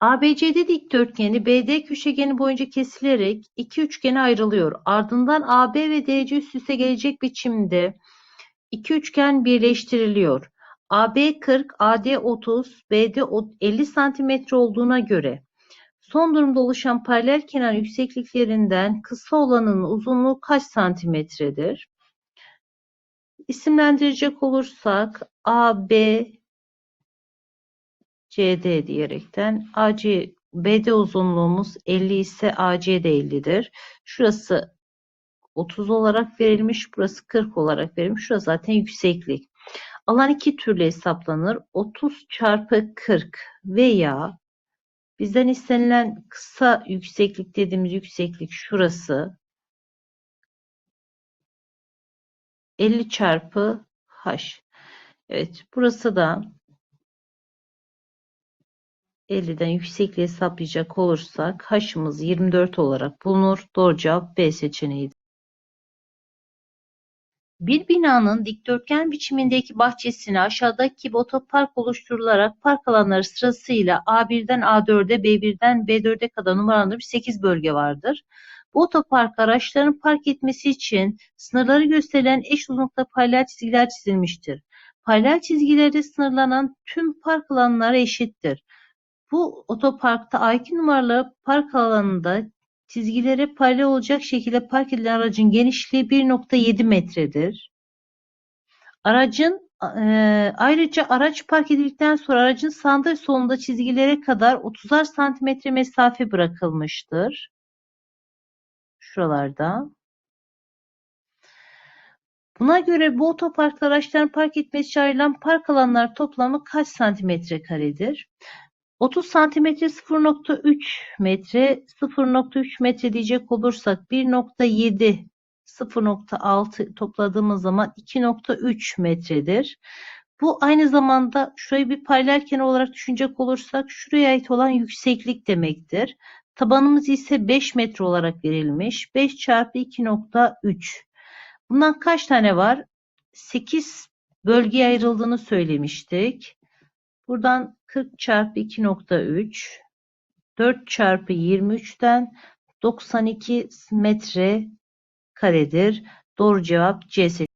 ABCD dikdörtgeni BD köşegeni boyunca kesilerek iki üçgene ayrılıyor. Ardından AB ve DC üst üste gelecek biçimde iki üçgen birleştiriliyor. AB 40, AD 30, BD 50 santimetre olduğuna göre son durumda oluşan paralel kenar yüksekliklerinden kısa olanın uzunluğu kaç santimetredir? İsimlendirecek olursak AB CD diyerekten AC BD uzunluğumuz 50 ise AC de 50'dir. Şurası 30 olarak verilmiş, burası 40 olarak verilmiş. Şurası zaten yükseklik. Alan iki türlü hesaplanır. 30 çarpı 40 veya bizden istenilen kısa yükseklik dediğimiz yükseklik şurası 50 çarpı h. Evet, burası da 50'den yüksekliği hesaplayacak olursak h'ımız 24 olarak bulunur. Doğru cevap B seçeneğidir. Bir binanın dikdörtgen biçimindeki bahçesine aşağıdaki gibi otopark oluşturularak park alanları sırasıyla A1'den A4'e, B1'den B4'e kadar numaralandırılmış 8 bölge vardır. Bu otopark araçların park etmesi için sınırları gösterilen eş uzunlukta paralel çizgiler çizilmiştir. Paralel çizgilerde sınırlanan tüm park alanları eşittir. Bu otoparkta A2 numaralı park alanında çizgilere paralel olacak şekilde park edilen aracın genişliği 1.7 metredir. Aracın e, ayrıca araç park edildikten sonra aracın ve solunda çizgilere kadar 30'ar santimetre mesafe bırakılmıştır. Şuralarda. Buna göre bu otoparkta araçların park etmesi için park alanları toplamı kaç santimetre karedir? 30 santimetre 0.3 metre 0.3 metre diyecek olursak 1.7 0.6 topladığımız zaman 2.3 metredir. Bu aynı zamanda şurayı bir paralel kenar olarak düşünecek olursak şuraya ait olan yükseklik demektir. Tabanımız ise 5 metre olarak verilmiş. 5 çarpı 2.3. Bundan kaç tane var? 8 bölgeye ayrıldığını söylemiştik. Buradan 40 çarpı 2.3 4 çarpı 23'ten 92 metre karedir. Doğru cevap C seçeneği.